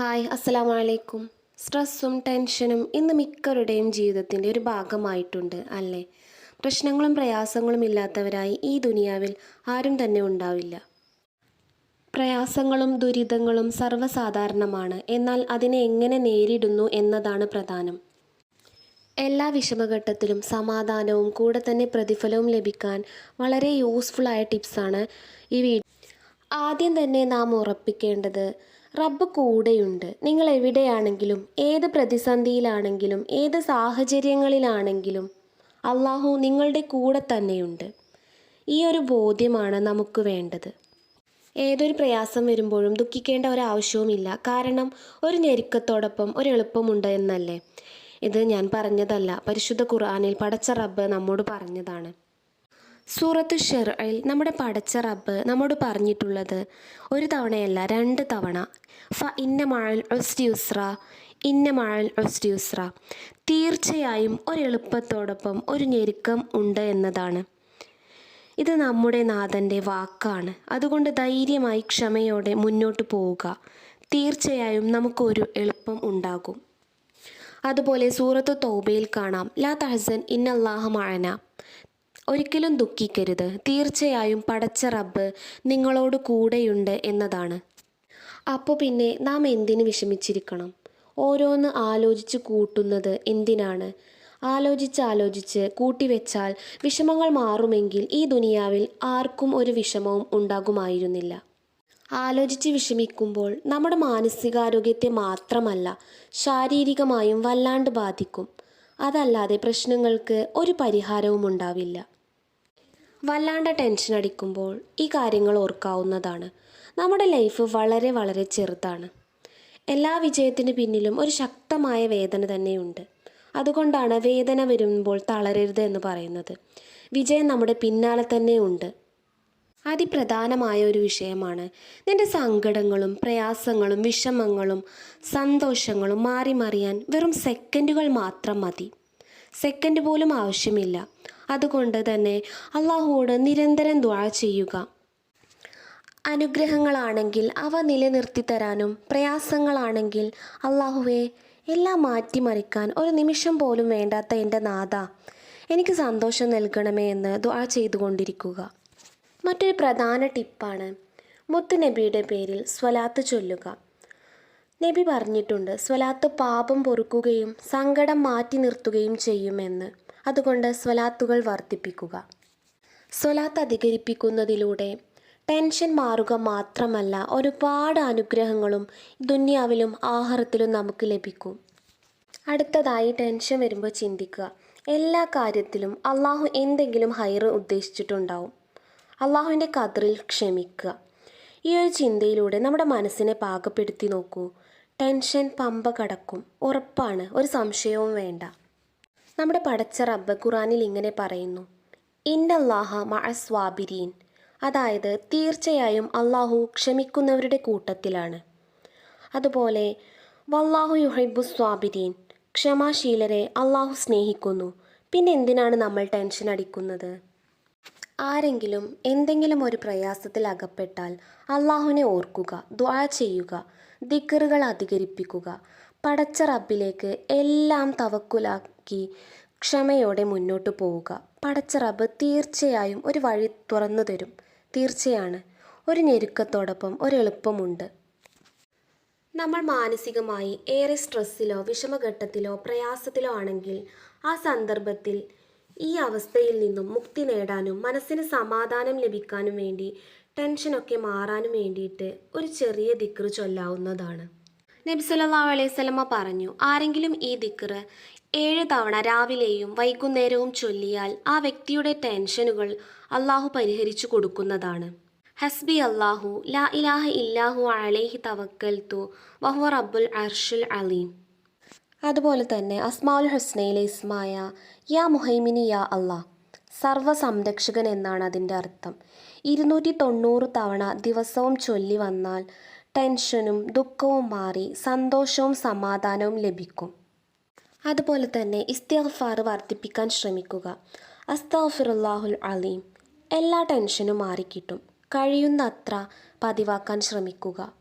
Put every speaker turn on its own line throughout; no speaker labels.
Hi അസ്സലാമു അലൈക്കും സ്ട്രെസ്സും ടെൻഷനും ഇന്ന് മിക്കവരുടെയും ജീവിതത്തിന്റെ ഒരു ഭാഗമായിട്ടുണ്ട് അല്ലേ? പ്രശ്നങ്ങളും പ്രയാസങ്ങളും ഇല്ലാത്തവരായി ഈ ദുനിയാവിൽ ആരും തന്നെ ഉണ്ടാവില്ല. പ്രയാസങ്ങളും ദുരിതങ്ങളും സർവസാധാരണമാണ്. എന്നാൽ അതിനെ എങ്ങനെ നേരിടുന്നു എന്നതാണ് പ്രധാനം. എല്ലാ വിഷമഘട്ടത്തിലും സമാധാനവും കൂടെ തന്നെ പ്രതിഫലവും ലഭിക്കാൻ വളരെ യൂസ്ഫുള്ളായ ടിപ്സാണ് ഈ വീഡിയോ ആദ്യം തന്നെ നാം ഉറപ്പിക്കേണ്ടത് റബ്ബ് കൂടെയുണ്ട്. നിങ്ങൾ എവിടെയാണെങ്കിലും ഏത് പ്രതിസന്ധിയിലാണെങ്കിലും ഏത് സാഹചര്യങ്ങളിലാണെങ്കിലും അള്ളാഹു നിങ്ങളുടെ കൂടെ തന്നെയുണ്ട്. ഈ ഒരു ബോധ്യമാണ് നമുക്ക് വേണ്ടത്. ഏതൊരു പ്രയാസം വരുമ്പോഴും ദുഃഖിക്കേണ്ട ഒരാവശ്യവുമില്ല. കാരണം ഒരു ഞെരുക്കത്തോടൊപ്പം ഒരു എളുപ്പമുണ്ട് എന്നല്ലേ? ഇത് ഞാൻ പറഞ്ഞതല്ല. പരിശുദ്ധ ഖുർആാനിൽ പടച്ച റബ്ബ് നമ്മോട് പറഞ്ഞതാണ്. സൂറത്ത് ഷെറയിൽ നമ്മുടെ പടച്ച റബ്ബ് നമ്മോട് പറഞ്ഞിട്ടുള്ളത് ഒരു തവണയല്ല രണ്ട് തവണ. ഫ ഇന്ന മഴൽ ഒസ്റ്റിയുസ്ര ഇന്ന മഴൽ ഒസ്റ്റിയുസ്ര തീർച്ചയായും ഒരു എളുപ്പത്തോടൊപ്പം ഒരു ഞെരുക്കം ഉണ്ട് എന്നതാണ്. ഇത് നമ്മുടെ നാഥന്റെ വാക്കാണ്. അതുകൊണ്ട് ധൈര്യമായി ക്ഷമയോടെ മുന്നോട്ട് പോവുക. തീർച്ചയായും നമുക്കൊരു എളുപ്പം ഉണ്ടാകും. അതുപോലെ സൂറത്ത് തൗബയിൽ കാണാം. ലാ തഹസൻ ഇന്നല്ലാഹ മഴന ഒരിക്കലും ദുഃഖിക്കരുത്. തീർച്ചയായും പടച്ച റബ്ബ് നിങ്ങളോട് കൂടെയുണ്ട് എന്നതാണ്. അപ്പോൾ പിന്നെ നാം എന്തിന് വിഷമിച്ചിരിക്കണം? ഓരോന്ന് ആലോചിച്ച് കൂട്ടുന്നത് എന്തിനാണ്? ആലോചിച്ച് ആലോചിച്ച് കൂട്ടിവെച്ചാൽ വിഷമങ്ങൾ മാറുമെങ്കിൽ ഈ ദുനിയാവിൽ ആർക്കും ഒരു വിഷമവും ഉണ്ടാകുമായിരുന്നില്ല. ആലോചിച്ച് വിഷമിക്കുമ്പോൾ നമ്മുടെ മാനസികാരോഗ്യത്തെ മാത്രമല്ല ശാരീരികമായും വല്ലാണ്ട് ബാധിക്കും. അതല്ലാതെ പ്രശ്നങ്ങൾക്ക് ഒരു പരിഹാരവും ഉണ്ടാവില്ല വല്ലാണ്ട് ടെൻഷൻ അടിക്കുമ്പോൾ ഈ കാര്യങ്ങൾ ഓർക്കാവുന്നതാണ്. നമ്മുടെ ലൈഫ് വളരെ വളരെ ചെറുതാണ്. എല്ലാ വിജയത്തിന് പിന്നിലും ഒരു ശക്തമായ വേദന തന്നെയുണ്ട്. അതുകൊണ്ടാണ് വേദന വരുമ്പോൾ തളരരുത് എന്ന് പറയുന്നത്. വിജയം നമ്മുടെ പിന്നാലെ തന്നെ ഉണ്ട്. അതിപ്രധാനമായ ഒരു വിഷയമാണ് നിന്റെ സങ്കടങ്ങളും പ്രയാസങ്ങളും വിഷമങ്ങളും സന്തോഷങ്ങളും മാറി മറിയാൻ വെറും സെക്കൻഡുകൾ മാത്രം മതി. സെക്കൻഡ് പോലും ആവശ്യമില്ല. അതുകൊണ്ട് തന്നെ അള്ളാഹുവോട് നിരന്തരം ദ്വാ ചെയ്യുക. അനുഗ്രഹങ്ങളാണെങ്കിൽ അവ നിലനിർത്തി തരാനും പ്രയാസങ്ങളാണെങ്കിൽ അള്ളാഹുവെ എല്ലാം മാറ്റിമറിക്കാൻ ഒരു നിമിഷം പോലും വേണ്ടാത്ത എന്റെ നാഥ എനിക്ക് സന്തോഷം നൽകണമേ എന്ന് ദ്വാ ചെയ്തുകൊണ്ടിരിക്കുക. മറ്റൊരു പ്രധാന ടിപ്പാണ് മുത്തു നബിയുടെ പേരിൽ സ്വലാത്ത് ചൊല്ലുക. നബി പറഞ്ഞിട്ടുണ്ട് സ്വലാത്ത് പാപം പൊറുക്കുകയും സങ്കടം മാറ്റി നിർത്തുകയും ചെയ്യുമെന്ന്. അതുകൊണ്ട് സ്വലാത്തുകൾ വർദ്ധിപ്പിക്കുക. സ്വലാത്ത് അധികരിപ്പിക്കുന്നതിലൂടെ ടെൻഷൻ മാറുക മാത്രമല്ല ഒരുപാട് അനുഗ്രഹങ്ങളും ദുന്യാവിലും ആഹാരത്തിലും നമുക്ക് ലഭിക്കും. അടുത്തതായി ടെൻഷൻ വരുമ്പോൾ ചിന്തിക്കുക. എല്ലാ കാര്യത്തിലും അള്ളാഹു എന്തെങ്കിലും ഹൈർ ഉദ്ദേശിച്ചിട്ടുണ്ടാവും. അള്ളാഹുവിന്റെ കതറിൽ ക്ഷമിക്കുക. ഈ ഒരു ചിന്തയിലൂടെ നമ്മുടെ മനസ്സിനെ പാകപ്പെടുത്തി നോക്കൂ. ടെൻഷൻ പമ്പ കടക്കും. ഉറപ്പാണ്. ഒരു സംശയവും വേണ്ട. നമ്മുടെ പടച്ച റബ്ബ് ഖുറാനിൽ ഇങ്ങനെ പറയുന്നു. ഇന്നല്ലാഹ മഅസ്വാബിരീൻ അതായത് തീർച്ചയായും അള്ളാഹു ക്ഷമിക്കുന്നവരുടെ കൂട്ടത്തിലാണ്. അതുപോലെ വല്ലാഹു യുഹൈബു സ്വാബിരീൻ. ക്ഷമാശീലരെ അള്ളാഹു സ്നേഹിക്കുന്നു. പിന്നെ എന്തിനാണ് നമ്മൾ ടെൻഷൻ അടിക്കുന്നത്? ആരെങ്കിലും എന്തെങ്കിലും ഒരു പ്രയാസത്തിൽ അകപ്പെട്ടാൽ അള്ളാഹുവിനെ ഓർക്കുക ദ്വാ ചെയ്യുക ദിക്കറുകൾ അധികരിപ്പിക്കുക പടച്ച റബ്ബിലേക്ക് എല്ലാം തവക്കുലാക്കി ക്ഷമയോടെ മുന്നോട്ട് പോവുക. പടച്ച റബ്ബ് തീർച്ചയായും ഒരു വഴി തുറന്നു തരും. തീർച്ചയാണ്. ഒരു ഞെരുക്കത്തോടൊപ്പം ഒരു എളുപ്പമുണ്ട്. നമ്മൾ മാനസികമായി ഏറെ സ്ട്രെസ്സിലോ വിഷമഘട്ടത്തിലോ പ്രയാസത്തിലോ ആണെങ്കിൽ ആ സന്ദർഭത്തിൽ ഈ അവസ്ഥയിൽ നിന്നും മുക്തി നേടാനും മനസ്സിന് സമാധാനം ലഭിക്കാനും വേണ്ടി ടെൻഷനൊക്കെ മാറാനും വേണ്ടിയിട്ട് ഒരു ചെറിയ ദിക്ർ ചൊല്ലാവുന്നതാണ്. നബി സല്ലല്ലാഹു അലൈഹി സ്വലമ പറഞ്ഞു ആരെങ്കിലും ഈ ദിക്ർ ഏഴ് തവണ രാവിലെയും വൈകുന്നേരവും ചൊല്ലിയാൽ ആ വ്യക്തിയുടെ ടെൻഷനുകൾ അള്ളാഹു പരിഹരിച്ചു കൊടുക്കുന്നതാണ്. ഹസ്ബി അള്ളാഹു ലാ ഇലാഹ ഇല്ലാഹു അലൈഹി തവക്കൽ തു വഹുവ റബ്ബുൽ അർഷുൽ അലീം. അതുപോലെ തന്നെ അസ്മാഉൽ ഹുസ്നയിലെ ഇസ്മായ യാ മുഹൈമിനി യാ അള്ളാ സർവ സംരക്ഷകൻ എന്നാണ് അതിന്റെ അർത്ഥം. ഇരുന്നൂറ്റി തൊണ്ണൂറ് തവണ ദിവസവും ചൊല്ലി വന്നാൽ ടെൻഷനും ദുഃഖവും മാറി സന്തോഷവും സമാധാനവും ലഭിക്കും. അതുപോലെ തന്നെ ഇസ്തിഗ്ഫാർ വർദ്ധിപ്പിക്കാൻ ശ്രമിക്കുക. അസ്താഫിറുല്ലാഹുൽ അലീം എല്ലാ ടെൻഷനും മാറിക്കിട്ടും. കഴിയുന്നത്ര പതിവാക്കാൻ ശ്രമിക്കുക.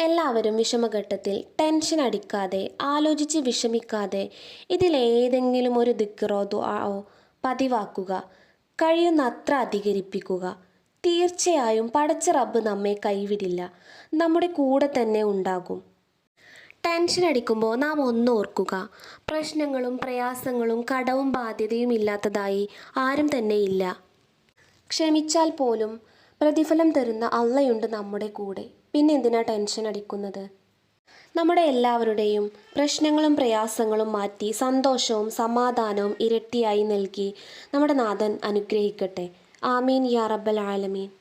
എല്ലാവരും വിഷമഘട്ടത്തിൽ ടെൻഷൻ അടിക്കാതെ ആലോചിച്ച് വിഷമിക്കാതെ ഇതിലേതെങ്കിലും ഒരു ദിക്കറോ ദുആओ പതിവാക്കുക കഴിയുന്നത്ര അധികരിപ്പിക്കുക. തീർച്ചയായും പടച്ച റബ്ബ് നമ്മെ കൈവിടില്ല നമ്മുടെ കൂടെ തന്നെ ഉണ്ടാകും. ടെൻഷൻ അടിക്കുമ്പോൾ നാം ഒന്ന് ഓർക്കുക പ്രശ്നങ്ങളും പ്രയാസങ്ങളും കടവും ബാധ്യതയും ഇല്ലാത്തതായി ആരും തന്നെ ഇല്ല. ക്ഷമിച്ചാൽ പോലും പ്രതിഫലം തരുന്ന അള്ളയുണ്ട് നമ്മുടെ കൂടെ. പിന്നെ എന്തിനാ ടെൻഷൻ അടിക്കുന്നത്? നമ്മുടെ എല്ലാവരുടെയും പ്രശ്നങ്ങളും പ്രയാസങ്ങളും മാറ്റി സന്തോഷവും സമാധാനവും ഇരട്ടിയായി നൽകി നമ്മുടെ നാഥൻ അനുഗ്രഹിക്കട്ടെ. ആമീൻ. യാ റബ്ബൽ ആലമീൻ.